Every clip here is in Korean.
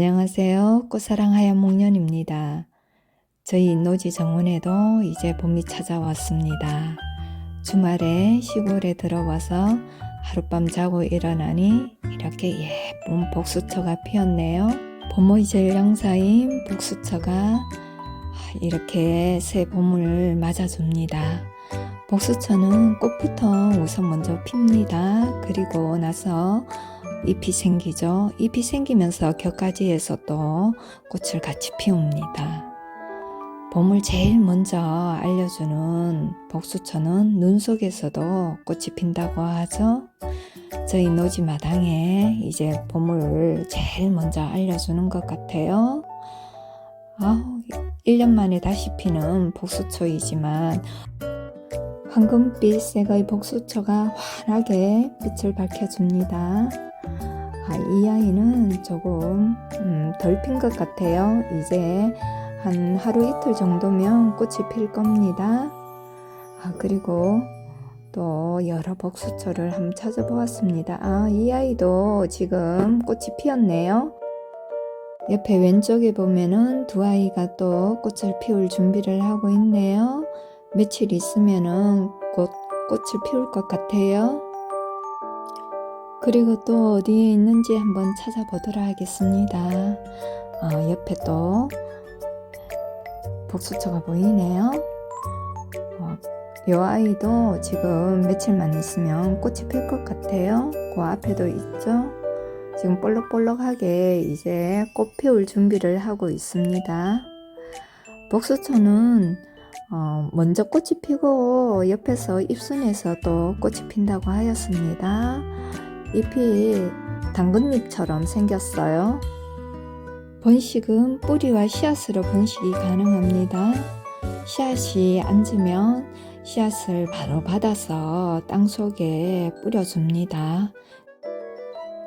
안녕하세요. 꽃사랑 하얀 목련입니다. 저희 노지 정원에도 이제 봄이 찾아왔습니다. 주말에 시골에 들어와서 하룻밤 자고 일어나니 이렇게 예쁜 복수초가 피었네요. 봄의 제일영사인 복수초가 이렇게 새 봄을 맞아줍니다. 복수초는 꽃부터 우선 먼저 핍니다. 그리고 나서 잎이 생기죠. 잎이 생기면서 격가지에서 또 꽃을 같이 피웁니다. 봄을 제일 먼저 알려주는 복수초는 눈 속에서도 꽃이 핀다고 하죠. 저희 노지 마당에 이제 봄을 제일 먼저 알려주는 것 같아요. 아우, 1년 만에 다시 피는 복수초이지만 황금빛 색의 복수초가 환하게 빛을 밝혀줍니다. 아, 이 아이는 조금 음, 덜핀 것 같아요. 이제 한 하루 이틀 정도면 꽃이 필 겁니다. 아, 그리고 또 여러 복수초를 한번 찾아보았습니다. 아, 이 아이도 지금 꽃이 피었네요. 옆에 왼쪽에 보면은 두 아이가 또 꽃을 피울 준비를 하고 있네요. 며칠 있으면은 곧 꽃을 피울 것 같아요. 그리고 또 어디에 있는지 한번 찾아보도록 하겠습니다. 어, 옆에 또 복수초가 보이네요. 어, 이 아이도 지금 며칠만 있으면 꽃이 필 것 같아요. 그 앞에도 있죠. 지금 볼록볼록하게 이제 꽃 피울 준비를 하고 있습니다. 복수초는 어, 먼저 꽃이 피고 옆에서 잎순에서 또 꽃이 핀다고 하였습니다. 잎이 당근잎처럼 생겼어요. 번식은 뿌리와 씨앗으로 번식이 가능합니다. 씨앗이 앉으면 씨앗을 바로 받아서 땅 속에 뿌려줍니다.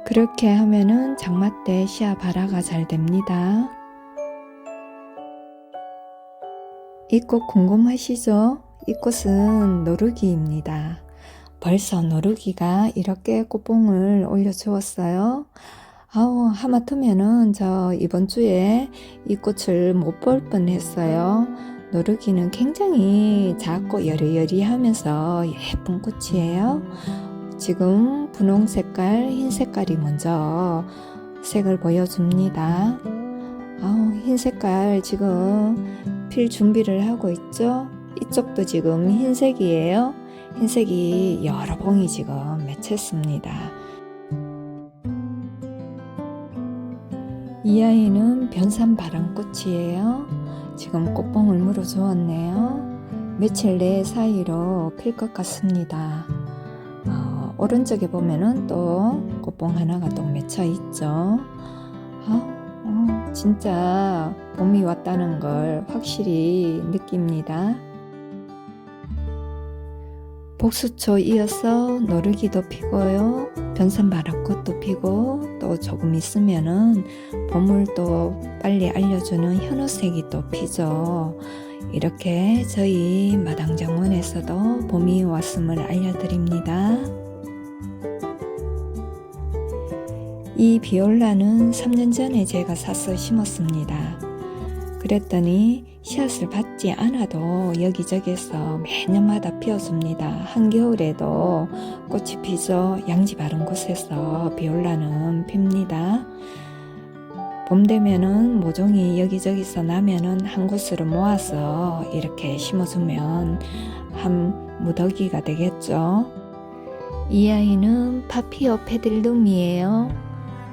그렇게 하면은 장마 때 씨앗 발화가 잘 됩니다. 이 꽃 궁금하시죠? 이 꽃은 노르기입니다. 벌써 노르기가 이렇게 꽃봉을 올려주었어요. 아우, 하마터면은 저 이번 주에 이 꽃을 못 볼 뻔 했어요. 노르기는 굉장히 작고 여리여리하면서 예쁜 꽃이에요. 지금 분홍 색깔, 흰 색깔이 먼저 색을 보여줍니다. 아우, 흰 색깔 지금 필 준비를 하고 있죠? 이쪽도 지금 흰색이에요. 흰색이 여러 봉이 지금 맺혔습니다. 이 아이는 변산 바람꽃이에요. 지금 꽃봉을 물어 주었네요. 며칠 내 사이로 필 것 같습니다. 어, 오른쪽에 보면은 또 꽃봉 하나가 또 맺혀 있죠. 아, 어, 진짜 봄이 왔다는 걸 확실히 느낍니다. 복수초 이어서 노르기도 피고요. 변산바람꽃도 피고 또 조금 있으면은 또 빨리 알려주는 현우색이 또 피죠. 이렇게 저희 마당 정원에서도 봄이 왔음을 알려드립니다. 이 비올라는 3년 전에 제가 사서 심었습니다. 그랬더니 씨앗을 받지 않아도 여기저기서 매년마다 피었습니다. 한겨울에도 꽃이 피죠. 양지 바른 곳에서 비올라는 핍니다. 봄 되면은 모종이 여기저기서 나면은 한 곳으로 모아서 이렇게 심어주면 한 무더기가 되겠죠. 이 아이는 파피오 페들룸이에요.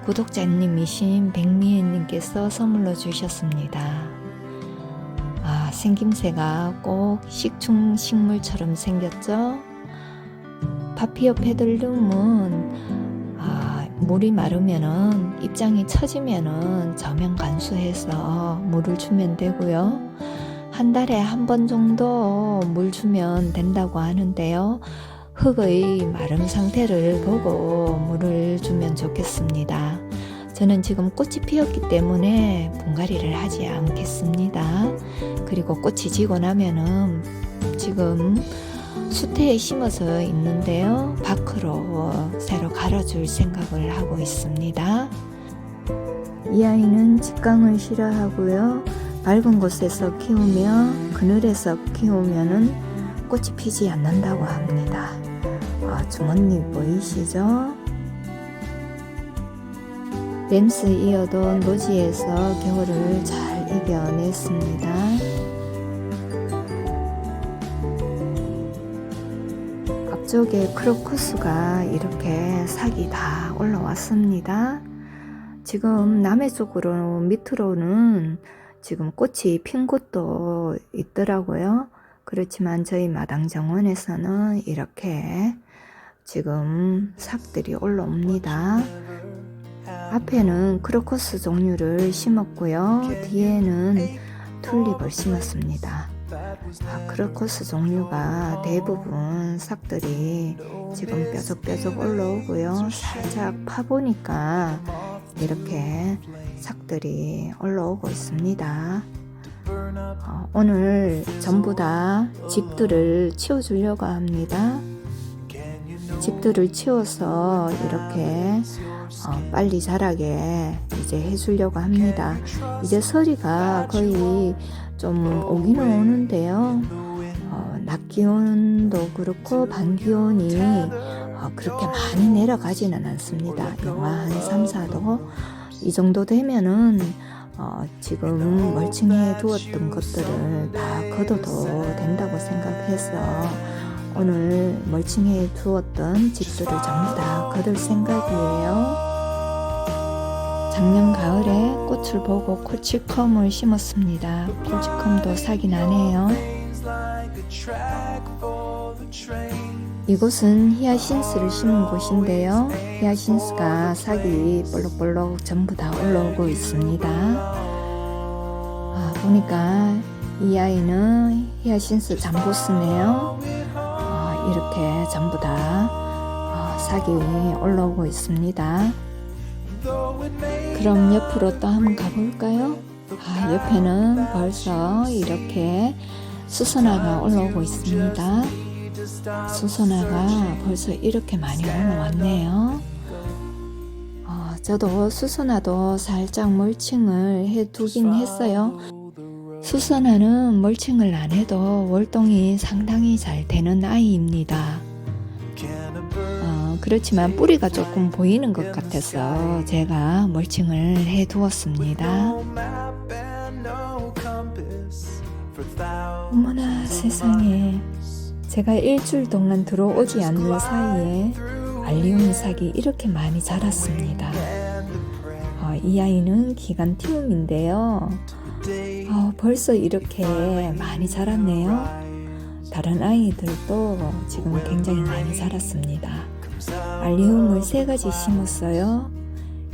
구독자님이신 백미애님께서 선물로 주셨습니다. 아, 생김새가 꼭 식충 식물처럼 생겼죠? 파피오 페들룸은 아, 물이 마르면은 입장이 처지면은 저면 간수해서 물을 주면 되고요. 한 달에 한 번 정도 물 주면 된다고 하는데요. 흙의 마름 상태를 보고 물을 주면 좋겠습니다. 저는 지금 꽃이 피었기 때문에 분갈이를 하지 않겠습니다. 그리고 꽃이 지고 나면은 지금 수태에 심어서 있는데요. 밖으로 새로 갈아줄 생각을 하고 있습니다. 이 아이는 직광을 싫어하고요. 밝은 곳에서 키우며 그늘에서 키우면은 꽃이 피지 않는다고 합니다. 아, 주머니 보이시죠? 램스 이어도 노지에서 겨울을 잘 이겨냈습니다. 앞쪽에 크로커스가 이렇게 삭이 다 올라왔습니다. 지금 남해 쪽으로 밑으로는 지금 꽃이 핀 곳도 있더라고요. 그렇지만 저희 마당 정원에서는 이렇게 지금 삭들이 올라옵니다. 앞에는 크로커스 종류를 심었고요. 뒤에는 튤립을 심었습니다. 아, 크로커스 종류가 대부분 삭들이 지금 뾰족뾰족 올라오고요. 살짝 파보니까 이렇게 삭들이 올라오고 있습니다. 어, 오늘 전부 다 집들을 치워주려고 합니다. 집들을 치워서 이렇게 어, 빨리 자라게 이제 해주려고 합니다. 이제 서리가 거의 좀 오기는 오는데요. 어, 낮 기온도 그렇고 밤 기온이 어, 그렇게 많이 내려가지는 않습니다. 영하 한 3, 4도 이 정도 되면은 어, 지금 멀칭해 두었던 것들을 다 걷어도 된다고 생각해서 오늘 멀칭해 두었던 집들을 전부 다 거둘 생각이에요. 작년 가을에 꽃을 보고 코치컴을 심었습니다. 코치컴도 삭이 나네요. 이곳은 히아신스를 심은 곳인데요. 히아신스가 삭이 볼록볼록 전부 다 올라오고 있습니다. 아, 보니까 이 아이는 히아신스 잠보스네요. 아, 이렇게 전부 다 아, 삭이 올라오고 있습니다. 그럼 옆으로 또 한번 가볼까요? 아, 옆에는 벌써 이렇게 수선화가 올라오고 있습니다. 수선화가 벌써 이렇게 많이 올라왔네요. 어, 저도 수선화도 살짝 멀칭을 해두긴 했어요. 수선화는 멀칭을 안 해도 월동이 상당히 잘 되는 아이입니다. 어, 그렇지만 뿌리가 조금 보이는 것 같아서 제가 멀칭을 해 두었습니다. 어머나 세상에 제가 일주일 동안 들어오지 않는 사이에 알리움 삭이 이렇게 많이 자랐습니다. 어, 이 아이는 기간 티움인데요. 어, 벌써 이렇게 많이 자랐네요. 다른 아이들도 지금 굉장히 많이 자랐습니다. 알리움을 세 가지 심었어요.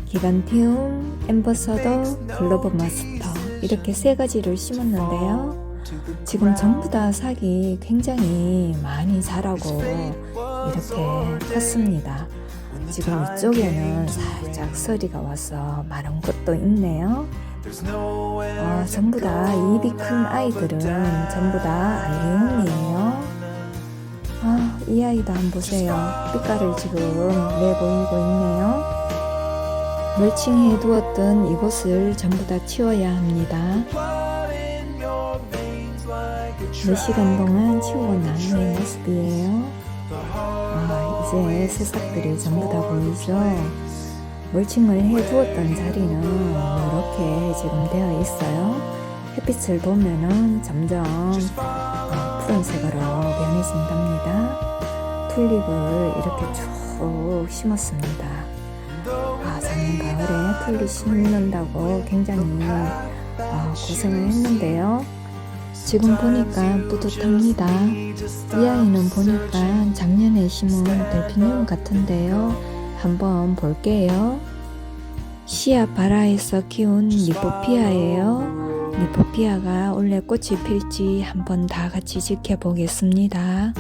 기간티움, 엠버서더, 글로벌 마스터 이렇게 세 가지를 심었는데요. 지금 전부 다 삭이 굉장히 많이 자라고 이렇게 컸습니다. 지금 이쪽에는 살짝 서리가 와서 마른 것도 있네요. 아, 전부 다 입이 큰 아이들은 전부 다 알리움이에요. 아, 이 아이도 한번 보세요. 빛깔을 지금 내보이고 있네요. 멀칭해 두었던 이곳을 전부 다 치워야 합니다. 몇 시간 동안 치우고 난 후의 모습이에요. 아, 이제 새싹들이 전부 다 보이죠? 멀칭을 해 두었던 자리는 이렇게 지금 되어 있어요. 햇빛을 보면은 점점 어, 푸른색으로 변해진답니다. 튤립을 이렇게 쭉 심었습니다. 아, 작년 가을에 튤립 심는다고 굉장히 어, 고생을 했는데요. 지금 보니까 뿌듯합니다. 이 아이는 보니까 작년에 심은 델피늄 같은데요. 한번 볼게요. 시아 바라에서 키운 리포피아예요. 리포피아가 원래 꽃이 필지 한번 다 같이 지켜보겠습니다.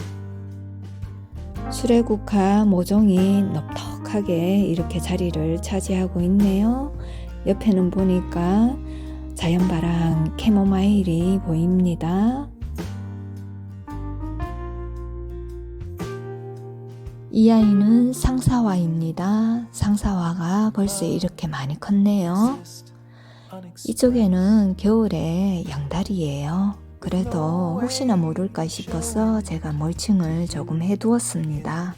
수레국화 모종이 넙덕하게 이렇게 자리를 차지하고 있네요. 옆에는 보니까 자연바람 캐모마일이 보입니다. 이 아이는 상사화입니다. 상사화가 벌써 이렇게 많이 컸네요. 이쪽에는 겨울에 양다리예요. 그래도 혹시나 모를까 싶어서 제가 멀칭을 조금 해두었습니다.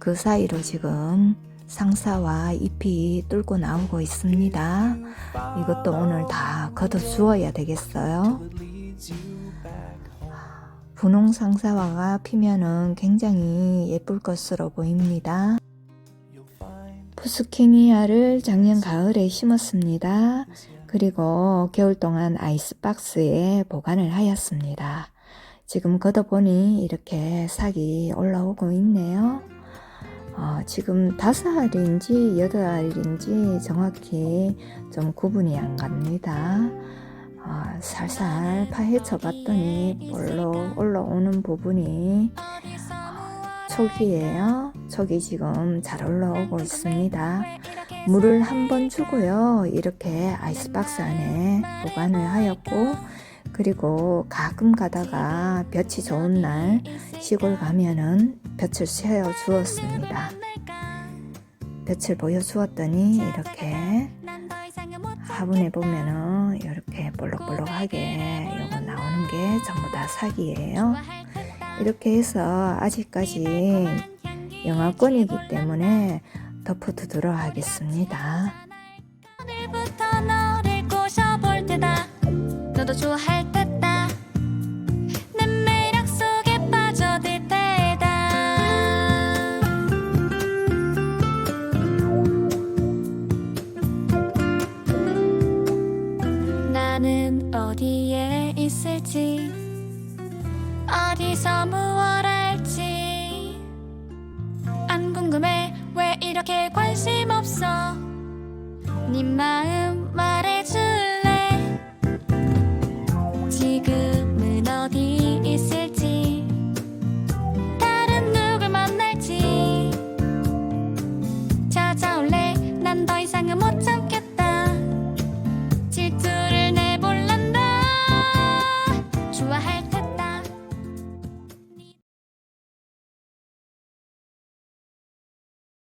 그 사이로 지금 상사와 잎이 뚫고 나오고 있습니다. 이것도 오늘 다 걷어 주어야 되겠어요. 분홍 상사화가 피면은 굉장히 예쁠 것으로 보입니다. 푸스키니아를 작년 가을에 심었습니다. 그리고 겨울 동안 아이스박스에 보관을 하였습니다. 지금 걷어보니 이렇게 싹이 올라오고 있네요. 어, 지금 다섯 알인지 여덟 알인지 정확히 좀 구분이 안 갑니다. 어, 살살 파헤쳐 봤더니 볼로 올라오는 부분이 어, 촉이에요. 촉이 지금 잘 올라오고 있습니다. 물을 한 번 주고요. 이렇게 아이스박스 안에 보관을 하였고, 그리고 가끔 가다가 볕이 좋은 날 시골 가면은 볕을 쐬어 주었습니다. 볕을 보여 주었더니 이렇게 화분에 보면은 이렇게 볼록볼록하게 요거 나오는 게 전부 다 사기예요. 이렇게 해서 아직까지 영화권이기 때문에 덮어두도록 하겠습니다.